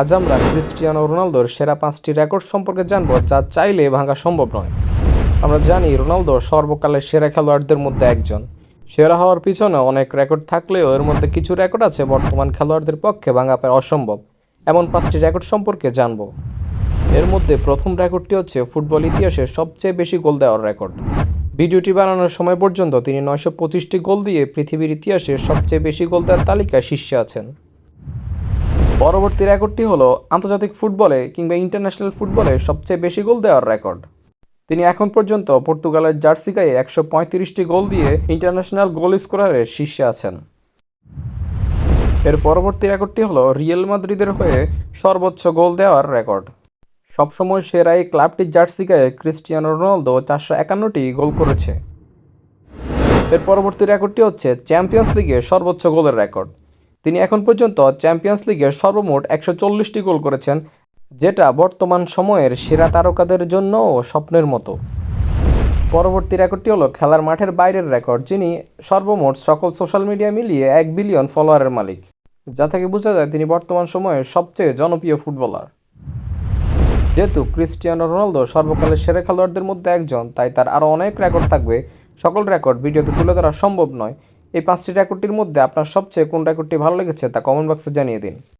আজ আমরা ক্রিস্টিয়ানো রোনালদোর সেরা পাঁচটি রেকর্ড সম্পর্কে জানব, যা চাইলে ভাঙা সম্ভব নয়। আমরা জানি রোনালদো সর্বকালের সেরা খেলোয়াড়দের মধ্যে একজন। সেরা হওয়ার পিছনে অনেক রেকর্ড থাকলেও এর মধ্যে কিছু রেকর্ড আছে বর্তমান খেলোয়াড়দের পক্ষে ভাঙা প্রায় অসম্ভব। এমন পাঁচটি রেকর্ড সম্পর্কে জানব। এর মধ্যে প্রথম রেকর্ডটি হচ্ছে ফুটবল ইতিহাসে সবচেয়ে বেশি গোল দেওয়ার রেকর্ড। ভিডিওটি বানানোর সময় পর্যন্ত তিনি নয়শো পঁচিশটি গোল দিয়ে পৃথিবীর ইতিহাসে সবচেয়ে বেশি গোল দেওয়ার তালিকায় শীর্ষে আছেন। পরবর্তী রেকর্ডটি হলো আন্তর্জাতিক ফুটবলে কিংবা ইন্টারন্যাশনাল ফুটবলে সবচেয়ে বেশি গোল দেওয়ার রেকর্ড। তিনি এখন পর্যন্ত পর্তুগালের জার্সি গায়ে একশো পঁয়ত্রিশটি গোল দিয়ে ইন্টারন্যাশনাল গোল স্কোরারের শীর্ষে আছেন। এর পরবর্তী রেকর্ডটি হলো রিয়েল মাদ্রিদের হয়ে সর্বোচ্চ গোল দেওয়ার রেকর্ড। সবসময় সেরা এই ক্লাবটির জার্সি গায়ে ক্রিস্টিয়ানো রোনালদো চারশো একান্নটি গোল করেছে। এর পরবর্তী রেকর্ডটি হচ্ছে চ্যাম্পিয়ন্স লিগে সর্বোচ্চ গোলের রেকর্ড। তিনি এখন পর্যন্ত চ্যাম্পিয়ন্স লিগে সর্বমোট একশো চল্লিশটি গোল করেছেন, যেটা বর্তমান সময়ের সেরা তারকাদের জন্যও স্বপ্নের মতো। পরবর্তী রেকর্ডটি হলো খেলার মাঠের বাইরের রেকর্ড, যিনি সর্বমোট সকল সোশ্যাল মিডিয়া মিলিয়ে এক বিলিয়ন ফলোয়ারের মালিক, যা থেকে বোঝা যায় তিনি বর্তমান সময়ে সবচেয়ে জনপ্রিয় ফুটবলার। যেহেতু ক্রিস্টিয়ানো রোনালদো সর্বকালের সেরা খেলোয়াড়দের মধ্যে একজন, তাই তার আরও অনেক রেকর্ড থাকবে। সকল রেকর্ড ভিডিওতে তুলে ধরা সম্ভব নয়। এই পাঁচটি রেকর্ডটির মধ্যে আপনার সবচেয়ে কোন রেকর্ডটি ভালো লেগেছে তা কমেন্ট বক্সে জানিয়ে দিন।